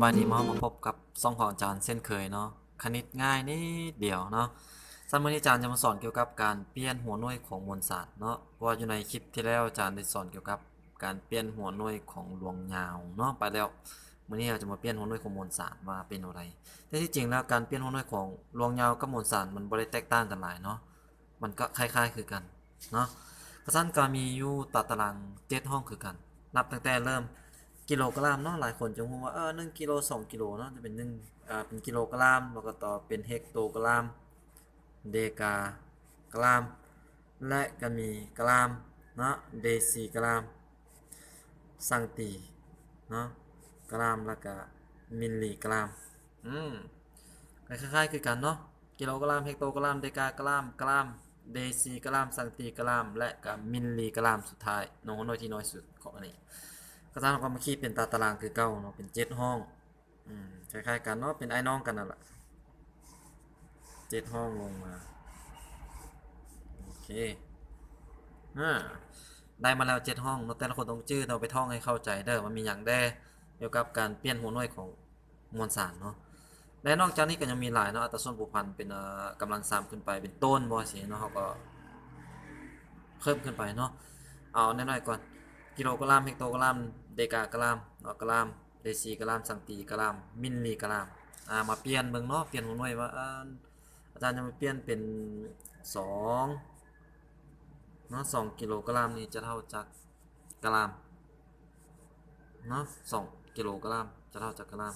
บายดีมามาพบกับซ่องของอาจารย์เช่นเคยเนาะคณิตง่ายนิดเดียวเนาะสำหรับวันนี้อาจารย์จะมาสอนเกี่ยวกับการเปลี่ยนหัวหน่วยของมวลสารเนาะเพราะว่าอยู่ในคลิปที่แล้วอาจารย์ได้สอนเกี่ยวกับการเปลี่ยนหัวหน่วยของดวงยาวเนาะไปแล้ววันนี้เราจะมาเปลี่ยนหัวหน่วยของมวลสารว่าเป็นอะไรแต่ที่จริงแล้วการเปลี่ยนหัวหน่วยของดวงยาวกับมวลสารมันบ่ได้แตกต่างกันหลายเนาะมันก็คล้ายๆคือกันเนาะกระสั้นก็มีอยู่ตัดตารางเจ็ดห้องคือกัน นับตั้งแต่เริ่ม กิโลกรัมเนาะหลายคนจะพูดว่าเออหนึ่งกิโลสองกิโลเนาะจะเป็นหนึ่งอ่าเป็นกิโลกรัมแล้วก็ต่อเป็นเฮกโตกรัมเดกากรัมและก็มีกรัมเนาะเดซิกรัมสังตีเนาะกรัมแล้วก็มิลลิกรัมอืมคล้ายๆคือกันเนาะกิโลกรัมเฮกโตกรัมเดกากรัมกรัมเดซิกรัมสังตีกรัมและก็มิลลิกรัมสุดท้ายน้อยน้อยที่น้อยสุดของอันนี้ ก็ตามความคิดเป็นตาตารางคือเก้าเนาะเป็นเจ็ดห้องอืมคล้ายๆกันเนาะเป็นไอ้น้องกันนั่นแหละเจ็ดห้องลงมาโอเคอ่าได้มาแล้วเจ็ดห้องเนาะแต่ละคนต้องจื้อเราไปท่องให้เข้าใจเด้อมันมีอย่างแด้เกี่ยวกับการเปลี่ยนหัวหน่วยของมวลสารเนาะและนอกจากนี้ก็ยังมีหลายเนาะอัตราส่วนผูกพันเป็นเอ่อกำลังสามขึ้นไปเป็นต้นบอสีเนาะเขาก็เพิ่มขึ้นไปเนาะเอาแน่ๆก่อนกิโลกรัมเฮกโตกรัม เดกากรัมเนาะกรัมเดซีกรัมสังตีกรัมมิลลิกรัมอ่ามาเปลี่ยนเบิ่งเนาะเปลี่ยนหัวหน่วยว่าอาจารย์จะมาเปลี่ยนเป็น2เนาะ2กิโลกรัมนี่จะเท่าจากกรัมเนาะ2กิโลกรัมจะเท่าจากกรัม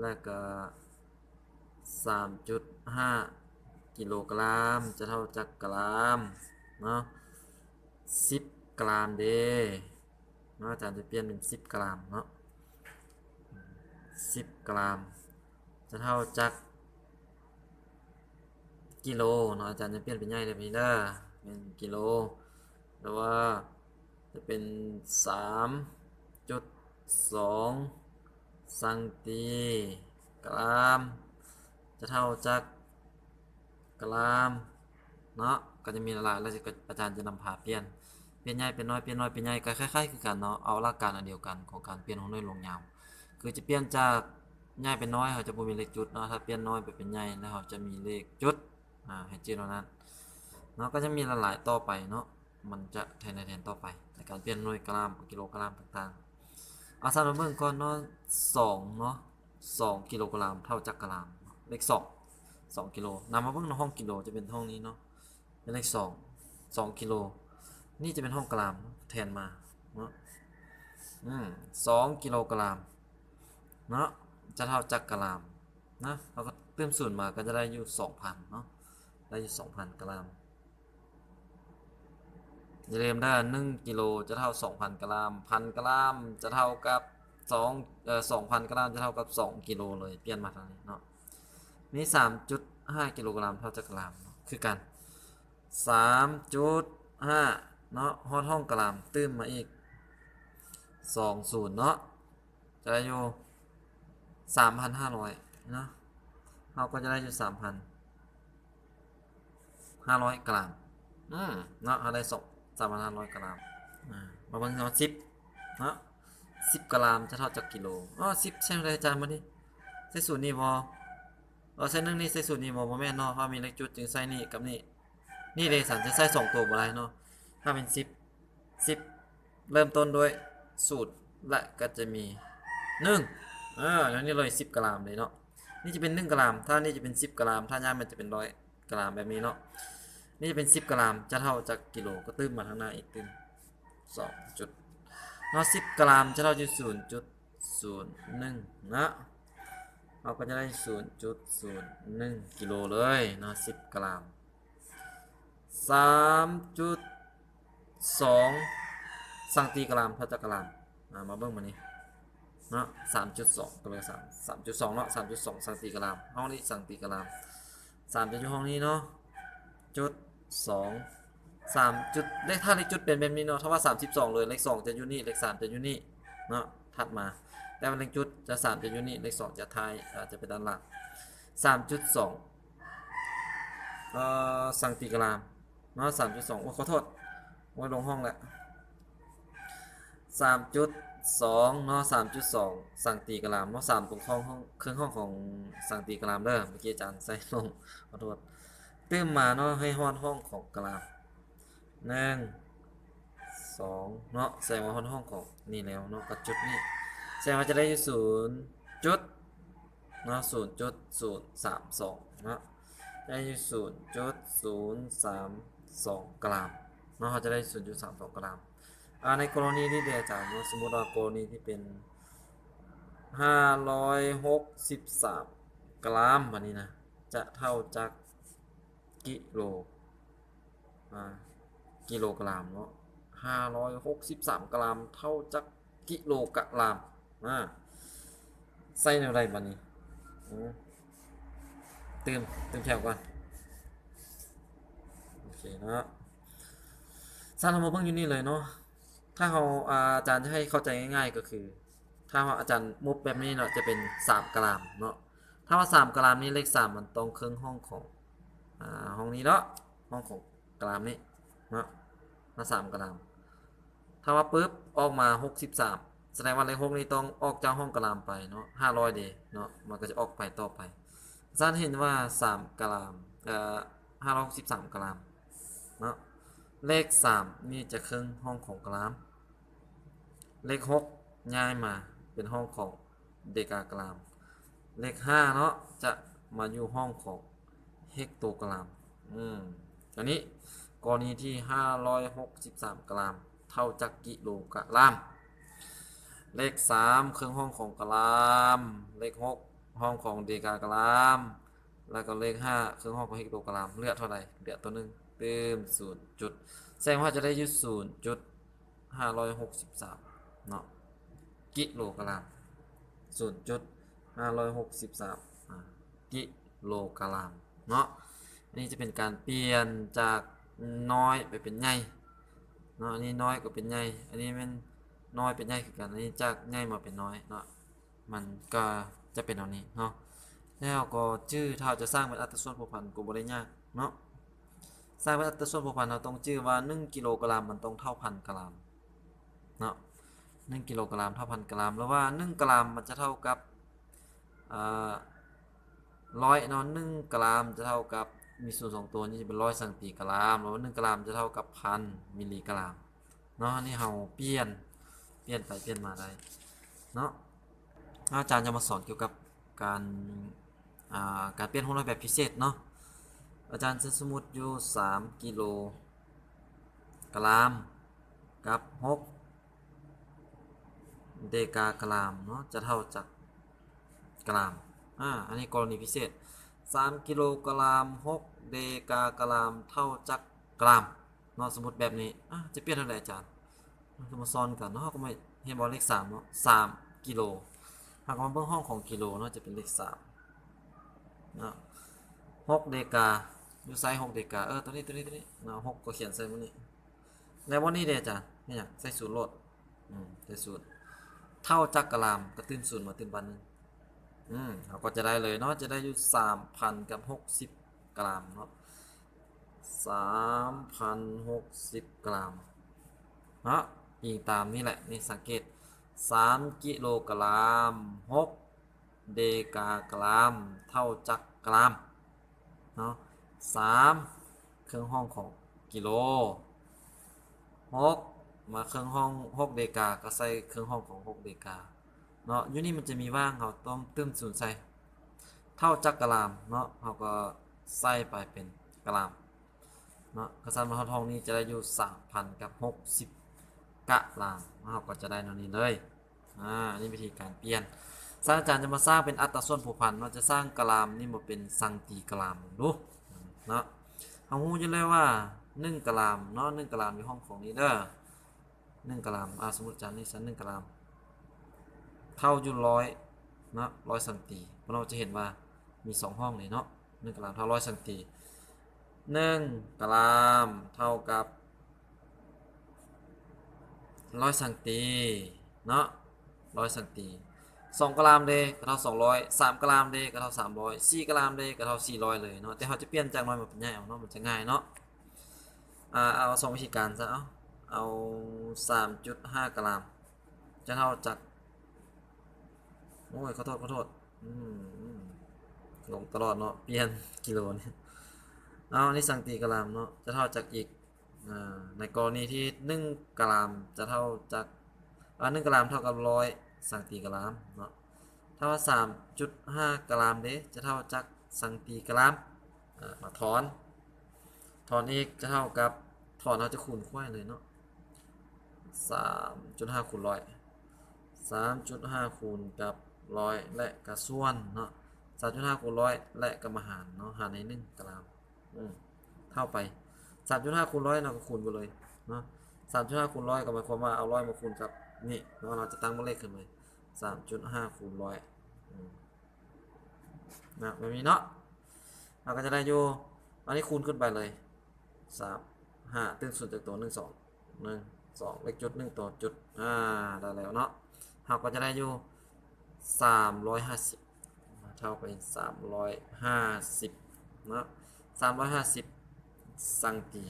แล้วก็3.5กิโลกรัมจะเท่าจากกรัมเนาะ10 กรัมเด เนาะอาจารย์จะเปลี่ยนเป็น 10 กรัมเนาะ10 กรัม จะเท่าจากกิโลเนาะอาจารย์จะเปลี่ยนเป็นใหญ่เลยพี่เด้อเป็นกิโลหรือว่าจะเป็น 3.2 สังตีกรัมจะเท่าจากกรัมเนาะก็จะมีหลายแล้วอาจารย์จะนำพาเปลี่ยน เปลี่ยนใหญ่เป็นน้อยเปลี่ยนน้อยเป็นใหญ่ก็คล้ายๆคือกันเนาะเอาหลักการอันเดียวกันของการเปลี่ยนของน้อยลงยาวคือจะเปลี่ยนจากใหญ่เป็นน้อยเขาจะบ่มีเลขจุดเนาะถ้าเปลี่ยนน้อยไปเป็นใหญ่แล้วเขาจะมีเลขจุดอ่าให้จืดเท่านั้นเนาะก็จะมีหลายๆต่อไปเนาะมันจะแทนในแทนต่อไปในการเปลี่ยนหน่วยกรัมกิโลกรัมต่างๆอาสรุปเบื้องก่อนเนาะ2เนาะ2กิโลกรัมเท่าจากรกรัมเลข2 2กิโลนำมาเบิ่งในห้องกิโลจะเป็นห้องนี้เนาะเป็นเลข2 2กิโล นี่จะเป็นห้องกรัมแทนมาเนาะอืมสองกิโลกรัมเนาะจะเท่าจากกรัมนะเราก็เติมศูนมาก็จะได้อยู่สองพันเนาะได้อยู่สองพันกรัมอย่าลืมได้หนึ่งกิโลจะเท่าสองพันกรัมพันกรัมจะเท่ากับสองเอ่อสองพันกรัมจะเท่ากับสองกิโลเลยเปลี่ยนมาทางนี้เนาะนี่สามจุดห้ากิโลกรัมเท่าจากกรัมเนาะคือกันสามจุดห้า เนาะฮอดห้องกลามตื้มมาอีกสองศูนย์เนาะจะได้อยู่สามพันห้าร้อยเนาะเราก็จะได้อยู่สามพันห้าร้อยกรัมอืมเนาะเราได้สองสามพันห้าร้อยกรัมอ่ามาเบิ่งเนาะสิบเนาะสิบกรัมจะเท่าจากกิโลอ๋อสิบใช่ไหมอาจารย์มาดิใส่สูตรนี่บอเออใส่นึ่งนี่ใส่สูตรนี่บอบ่แม่นเนาะเพราะมีเลขจุดจึงใส่นี่กับนี่นี่เลยสันจะใส่สองตัวบ่ได้เนาะ ถ้าเป็นซิปซิปเริ่มต้นด้วยสูตรและก็จะมีหนึ่งอ่าแล้วนี่เลยสิบกรัมเลยเนาะนี่จะเป็นหนึ่งกรัมถ้านี่จะเป็นสิบกรัมถ้าย่ามันจะเป็นร้อยกรัมแบบนี้เนาะนี่จะเป็นสิบกรัมจะเท่าจากกิโลก็ตื้มมาทางหน้าอีกตื้มสองจุดเนาะสิบกรัมจะเท่าจุดศูนย์จุดศูนย์หนึ่งนะเราก็จะได้ศูนย์จุดศูนย์หนึ่งกิโลเลยเนาะสิบกรัมสามจุด สองสังตีกรัมพัตกรัมอ่ามาเบิ่งมานี่เนาะสามจุดสองก็เลยสามสามจุดสองเนาะสามจุดสองสังตีกรัมห้องนี้สังตีกรัมสามจะอยู่ห้องนี้เนาะจุดสองสามจุดเลขถ้าเลขจุดเป็นแบบนี้เนาะถ้าว่าสามสิบสองเลยเลขสองจะอยู่นี่เลขสามจะอยู่นี่เนาะถัดมา แต่ว่าเลขจุดจะสามจะอยู่นี่เลขสองจะท้ายอาจจะเป็นด้านหลังสามจุดสองเอ่อสังตีกรัมเนาะสามจุดสองโอ้ขอโทษ ว่าลงห้องแล้วสามจุดสองเนาะสามจุดสองสั่งตีกะลามเนาะสามตรงห้องห้องเครื่องห้องของสั่งตีกะลามเด้อเมื่อกี้อาจารย์ใส่ลงขอโทษเติมมาเนาะให้ฮอดห้องของกะลามหนึ่งสองเนาะใส่มาฮอดห้องของนี่แล้วเนาะกับจุดนี้แสดงว่าจะได้อยู่ศูนย์จุดเนาะศูนย์จุดศูนย์สามสองเนาะได้อยู่ศูนย์จุดศูนย์สามสองกะลาม เนาะเขาจะได้ศูนย์จุดสามสอกะลามในกรณีที่เดียจากสมมติว่ากรณีที่เป็นห้าร้อยหกสิบสามกรัมวันนี้นะ จะเท่าจากกิโลกิโลกรัมเนาะห้าร้อยหกสิบสามกรัมเท่าจากกิโลกรัมอ่าใส่ในอะไรบันนี้เติมเติมแถวก่อน โอเคเนาะ สร้างระบบเพิ่งอยู่นี่เลยเนาะถ้าเราอาจารย์จะให้เข้าใจง่าย ๆก็คือ ถ้าเราอาจารย์มุบแบบนี้เนาะจะเป็น3กรัมเนาะถ้าว่า3กรัมนี่เลข3มันตรงครึ่งห้องของอ่าห้องนี้เนาะห้องของกรัมนี้เนาะมา3กรัมถ้าว่าปุ๊บออกมา63แสดงว่าเลข6นี้ต้องออกจากห้องกรัมไปเนาะ500เดเนาะมันก็จะออกไปต่อไปอาจารย์เห็นว่า3กรัมเอ่อ563กรัมเนาะ เลข 3 นี่จะครึ่งห้องของกรัมเลขหกย้ายมาเป็นห้องของเดกากราม เลขห้าเนาะจะมาอยู่ห้องของเฮกโตกราม อืมอันนี้กรณีที่ 563 กรัม เท่าจากกิโลกรัม เลข 3 เครื่องห้องของกรัม เลข 6 ห้องของเดกากรามแล้วก็เลข 5 เครื่องห้องของเฮกโตกรัมเหลือเท่าไหร่เหลือตัวหนึ่ง เติม0จุดแสดงว่าจะได้อยู่0จุด563เนาะกิโลกรัมศูนย์จุดห้าร้อยหกสิบสามกิโลกรัมเนาะอันนี้จะเป็นการเปลี่ยนจากน้อยไปเป็นใหญ่เนาะอันนี้น้อยก็เป็นใหญ่อันนี้มันน้อยเป็นใหญ่คือกันอันนี้จากใหญ่มาเป็นน้อยเนาะมันก็จะเป็นแบบนี้เนาะแล้วก็ชื่อถ้าเราจะสร้างเป็นอัตราส่วนผูกพันก็บ่ได้ยากเนาะ สร้างเป็นอัตราส่วนผูกพันเราต้องชื่อว่า 1 กิโลกรัมมันต้องเท่าพันกรัมเนาะหนึ่งกิโลกรัมเท่าพันกรัมแล้วว่าหนึ่งกรัมมันจะเท่ากับร้อยเนาะหนึ่งกรัมจะเท่ากับมีส่วนสองตัวนี่จะเป็นร้อยสังตีกรัมแล้วว่าหนึ่งกรัมจะเท่ากับพันมิลลิกรัมเนาะนี่เราเปลี่ยนเปลี่ยนไปเปลี่ยนมาได้เนาะอาจารย์จะมาสอนเกี่ยวกับการการเปลี่ยนหัวหน่วยแบบพิเศษเนาะ อาจารย์จะสมมุติอยู่ 3 กิโลกรัมกับ6เดกากรามเนาะจะเท่าจากกรามอ่าอันนี้กรณีพิเศษ 3 กิโลกรัม6เดกากรามเท่าจากกรามเนาะสมมติแบบนี้อะจะเปลี่ยนเท่าไหร่อาจารย์เรามาซ้อนกันเนาะก็ไม่เห็นบอลเลข3เนาะ3กิโลหากมาเบิ่งห้องของกิโลเนาะจะเป็นเลข3เนาะ6เดกา อยู่ไซส์6เดกาเออตัวนี้ตัวนี้ตัวนี้เนาะ6ก็เขียนใส่มันนี่แล้ววันนี้เด้อาจารย์นี่หยังใส่ศูนย์โลดอืมใส่ศูนย์เท่าจักกะลามก็ตื้นศูนย์มาตื้นบันนึงอืมเราก็จะได้เลยเนาะจะได้อยู่สามพันกับหกสิบกรัมเนาะสามพันหกสิบกรัมเนาะยิงตามนี่แหละนี่สังเกตสามกิโลกรัมหกเดกากรัมเท่าจักกรัมเนาะ สามเครื่องห้องของกิโลหกมาเครื่องห้อง 6 เดกา ก็ใส่เครื่องห้องของ 6 เดกา เนาะอยู่นี่มันจะมีว่างเราต้องตื้มศูนย์ใส่ เท่าจักกะลาม เนาะเราก็ใส่ไปเป็นกะลาม เนาะกระสันมาทองนี้จะได้อยู่3,000กับ60กะลามเราก็จะได้เท่านี้เลย อ่า นี่วิธีการเปลี่ยนศาสตราจารย์จะมาสร้างเป็นอัตราส่วนผูกพันเราจะสร้างกะลามนี่มาเป็นสังตีกะลามดู เนาะเราฮู้อยู่เลยว่า1กะลามเนาะ1กะลามอยู่ห้องของนี้เด้อหนึ่งกรัมอ่าสมมติจานนี้ชั้นหนึ่งกรัมเท่าอยู่ร้อยเนาะร้อยสันติเราจะเห็นว่ามีสองห้องเลยเนาะหนึ่งกรัมเท่าร้อยสันติหนึ่งกรัมเท่ากับร้อยสันติเนาะร้อยสันติ สองกรัมเดก็เท่าสองร้อยสามกรัมเดก็เท่าสามร้อยสี่กรัมเดก็เท่าสี่ร้อยเลยเนาะแต่เขาจะเปลี่ยนจากน้อยมาเป็นใหญ่เอาเนาะมันจะง่ายเนาะอ่าเอาสองวิธีการซะเอาเอา3.5กรัมจะเท่าจากโอ้ยขอโทษขอโทษอืมลงตลอดเนาะเปลี่ยนกิโลเนี่ยเอาอันนี้สังตีกรัมเนาะจะเท่าจากอีกอในกรณีที่หนึ่งกรัมจะเท่าจากอ่าหนึ่งกรัมเท่ากับร้อย สังตีกรัมเนาะถ้าว่าสามจุดห้ากรัมเด้จะเท่าจากสังตีกรัมอ่ามาถอนถอนอีกจะเท่ากับถอนเราจะคูณควายเลยเนาะสามจุดห้าคูณร้อยสามจุดห้าคูณกับร้อยและกระส่วนเนาะสามจุดห้าคูณร้อยและกรรมาหารเนาะหารในหนึ่งกรัมอืมเท่าไปสามจุดห้าคูณร้อยเราก็คูณไปเลยเนาะ สามจุดห้าคูณร้อยก็หมายความว่าเอาร้อยมาคูณกับนี่เนาะเราจะตั้งมาเลขขึ้นเลยสามจุดห้าคูณร้อยนะแบบนี้เนาะเราก็จะได้อยู่อันนี้คูณขึ้นไปเลยสามห้าตึ้งส่วนจากตัวหนึ่งสองหนึ่งสองเลขจุดหนึ่งตัวจุดอ่าได้แล้วเนาะเราก็จะได้อยู่สามร้อยห้าสิบเท่าไปสามร้อยห้าสิบเนาะสามร้อยห้าสิบสังกี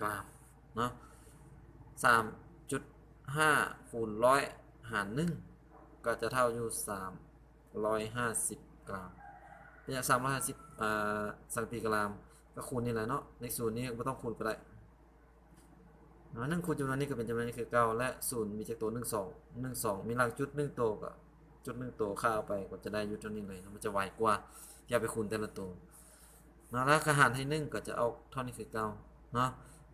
กรัมเนาะ สามจุดห้าคูณร้อยหารหนึ่งก็จะเท่าอยู่สามร้อยห้าสิบกรัมเนี่ยสามร้อยห้าสิบอ่าสังกีกรัมก็คูณนี่แหละเนาะเลขศูนย์นี่ไม่ต้องคูณก็ได้นึ่งคูณจำนวนนี้ก็เป็นจำนวนนี้คือเก้าและศูนย์มีจากตัวหนึ่งสองหนึ่งสองมีหลักจุดหนึ่งตัวก็จุดหนึ่งตัวค่าเอาไปก็จะได้อยุดเท่านี้เลยมันจะไวกว่าอย่าไปคูณแต่ละตัวนะแล้วหารให้หนึ่งก็จะเอาเท่านี้คือเก้าเนาะ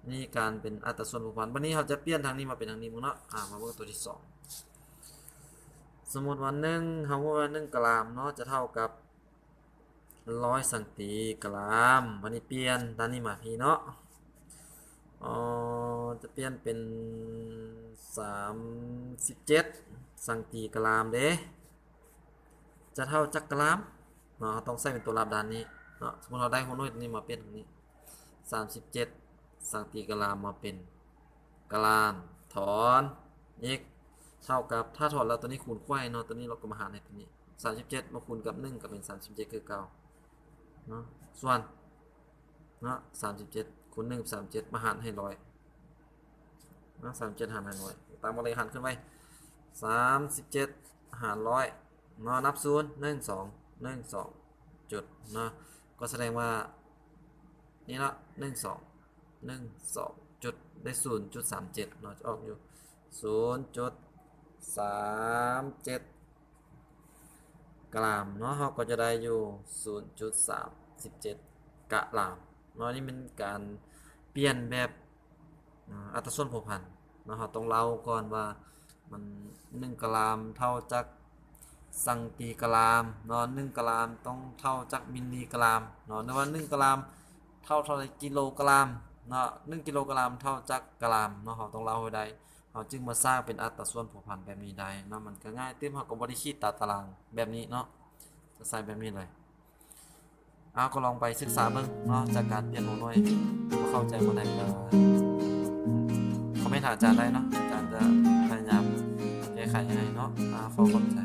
นี่การเป็นอัตราส่วนผูกพันวันนี้เราจะเปลี่ยนทางนี้มาเป็นทางนี้มั้งเนาะอ่ามาเบิ่งตัวที่สองสมมติวันหนึ่งเขาว่าหนึ่งกรัมเนาะจะเท่ากับร้อยสังตีกรัมวันนี้เปลี่ยนด้านนี้มาพี่เนาะอ๋อจะเปลี่ยนเป็นสามสิบเจ็ดสังตีกรัมเด้จะเท่าจักกรัมเนาะต้องใส่เป็นตัวรับด้านนี้เนาะสมมติเราได้หัวหน่วยนี้มาเป็นตรงนี้สามสิบเจ็ด สังตีกรัมมาเป็นกรัมถอนอีกเท่ากับถ้าถอนแล้วตัวนี้คูณควายเนาะตัวนี้เราก็มาหารในตัวนี้สามสิบเจ็ดมาคูณกับหนึ่งก็เป็นสามสิบเจ็ดคือเก่าเนาะส่วนเนาะสามสิบเจ็ดคูณหนึ่งสามเจ็ดมาหารให้ร้อยเนาะสามเจ็ดหารให้ร้อยตามมาเลยหันขึ้นไปสามสิบเจ็ดหารร้อยเนาะนับศูนย์หนึ่งสองหนึ่งสองจุดเนาะก็แสดงว่านี่ละหนึ่งสอง หนึ่งสองจุดได้ศูนย์จุดสามเจ็ดเนาะจะออกอยู่ศูนย์จุดสามเจ็ดกรัมเนาะเราก็จะได้อยู่0.37กะรัมเนาะนี่เป็นการเปลี่ยนแบบอัตราส่วนผูกพันเนาะเราต้องเล่าก่อนว่ามัน1กรัมเท่าจากสังตีกรัมเนาะ1กรัมต้องเท่าจากมิลลิกรัมเนาะหรือว่า1กรัมเท่าเท่าไรกิโลกรัม เนาะ1กิโลกรัมเท่าจากกรัมเนาะเราต้องเล่าให้ได้เราจึงมาสร้างเป็นอัตราส่วนผูกพันแบบนี้ได้เนาะมันก็ง่ายเต็มเราก็บริขีดตาตารางแบบนี้เนาะจะใส่แบบนี้เลยเอาก็ลองไปศึกษาเบิ่งเนาะจากการเปลี่ยนหัวหน่วยว่าเข้าใจบ่ได้ก็คอมเมนต์ถามอาจารย์ได้เนาะอาจารย์จะพยายามแก้ไขให้เนาะอาขอขอบใจ